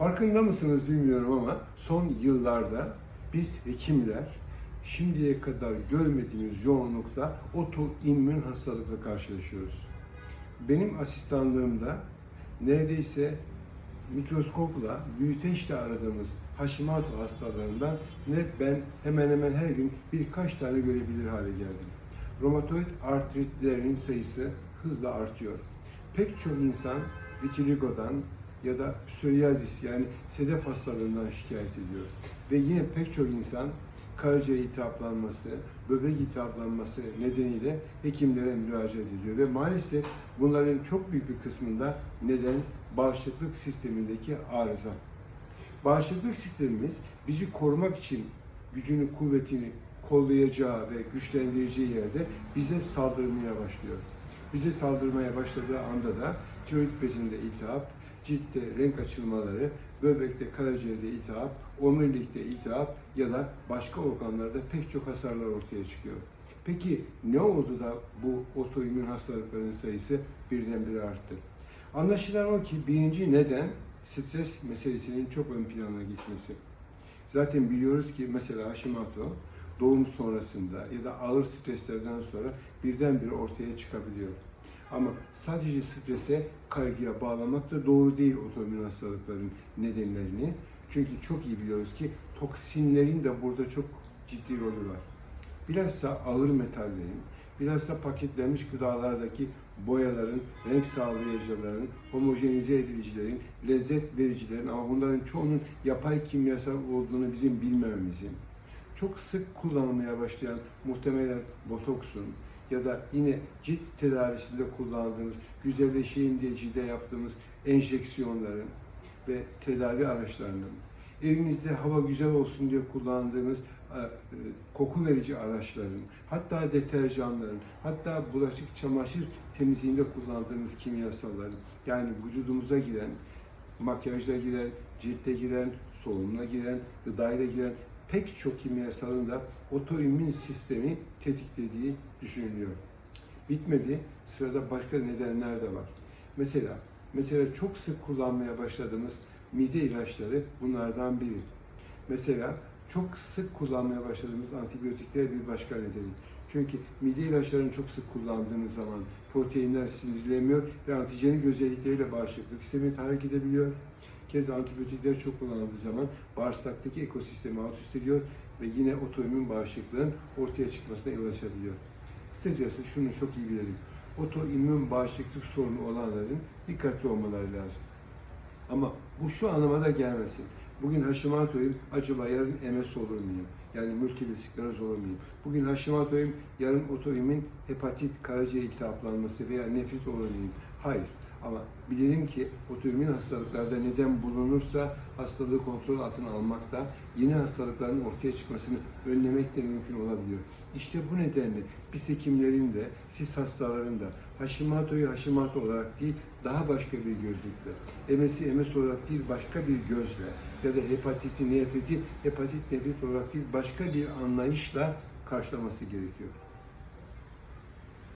Farkında mısınız bilmiyorum ama son yıllarda biz hekimler şimdiye kadar görmediğimiz yoğunlukta otoimmün hastalıkla karşılaşıyoruz. Benim asistanlığımda neredeyse mikroskopla, büyüteçle aradığımız Hashimoto hastalarından net ben hemen hemen her gün birkaç tane görebilir hale geldim. Romatoid artritlerin sayısı hızla artıyor. Pek çok insan vitiligodan ya da psoriasis yani sedef hastalığından şikayet ediyor. Ve yine pek çok insan karaciğer iltihaplanması, böbrek iltihaplanması nedeniyle hekimlere müracaat ediyor. Ve maalesef bunların çok büyük bir kısmında neden bağışıklık sistemindeki arıza. Bağışıklık sistemimiz bizi korumak için gücünü, kuvvetini kollayacağı ve güçlendireceği yerde bize saldırmaya başlıyor. Bize saldırmaya başladığı anda da tiroid bezinde iltihap, ciltte renk açılmaları, böbrekte, karaciğerde iltihap, omurilikte iltihap ya da başka organlarda pek çok hasarlar ortaya çıkıyor. Peki ne oldu da bu otoimmün hastalıkların sayısı birdenbire arttı? Anlaşılan o ki birinci neden stres meselesinin çok ön plana geçmesi. Zaten biliyoruz ki mesela Hashimoto doğum sonrasında ya da ağır streslerden sonra birdenbire ortaya çıkabiliyor. Ama sadece strese, kaygıya bağlamak da doğru değil otoimmün hastalıkların nedenlerini. Çünkü çok iyi biliyoruz ki toksinlerin de burada çok ciddi rolü var. Bilhassa ağır metallerin, bilhassa paketlenmiş gıdalardaki boyaların, renk sağlayıcıların, homojenize edilicilerin, lezzet vericilerin ama bunların çoğunun yapay kimyasal olduğunu bizim bilmememizin, çok sık kullanılmaya başlayan muhtemelen botoksun ya da yine cilt tedavisinde kullandığımız, güzelleşeyim diye cilde yaptığımız enjeksiyonların ve tedavi araçlarının, evimizde hava güzel olsun diye kullandığımız e, e, koku verici araçların, hatta deterjanların, hatta bulaşık çamaşır temizliğinde kullandığımız kimyasalların, yani vücudumuza giren, makyajla giren, ciltte giren, solunumla giren, gıdayla giren pek çok kimyasalın da otoimmün sistemi tetiklediği düşünülüyor. Bitmedi, sırada başka nedenler de var. Mesela, mesela çok sık kullanmaya başladığımız mide ilaçları bunlardan biri. Mesela çok sık kullanmaya başladığımız antibiyotikler bir başka nedeni. Çünkü mide ilaçlarını çok sık kullandığımız zaman proteinler sindirilemiyor ve antijenik özellikleriyle bağışıklık sistemi tahrik edebiliyor. Keza antibiyotikler çok kullanıldığı zaman bağırsaktaki ekosistemi alt üst ediyor ve yine otoimmün bağışıklığın ortaya çıkmasına yol açabiliyor. Kısacası şunu çok iyi bilelim. Otoimmün bağışıklık sorunu olanların dikkatli olmaları lazım. Ama bu şu anlama da gelmesin. Bugün Hashimoto'yum, acaba yarın MS olur muyum? Yani multiple skleroz olur muyum? Bugün Hashimoto'yum, yarın otoimmün hepatit, karaciğer iltihaplanması veya nefrit olur muyum? Hayır. Ama bilelim ki otoimmün hastalıklarda neden bulunursa hastalığı kontrol altına almak da yeni hastalıkların ortaya çıkmasını önlemek de mümkün olabiliyor. İşte bu nedenle biz hekimlerin de siz hastaların da Hashimoto'yu Hashimoto olarak değil daha başka bir gözlükle, MS'i MS olarak değil başka bir gözle ya da hepatiti, nefriti hepatit nefrit olarak değil başka bir anlayışla karşılaması gerekiyor.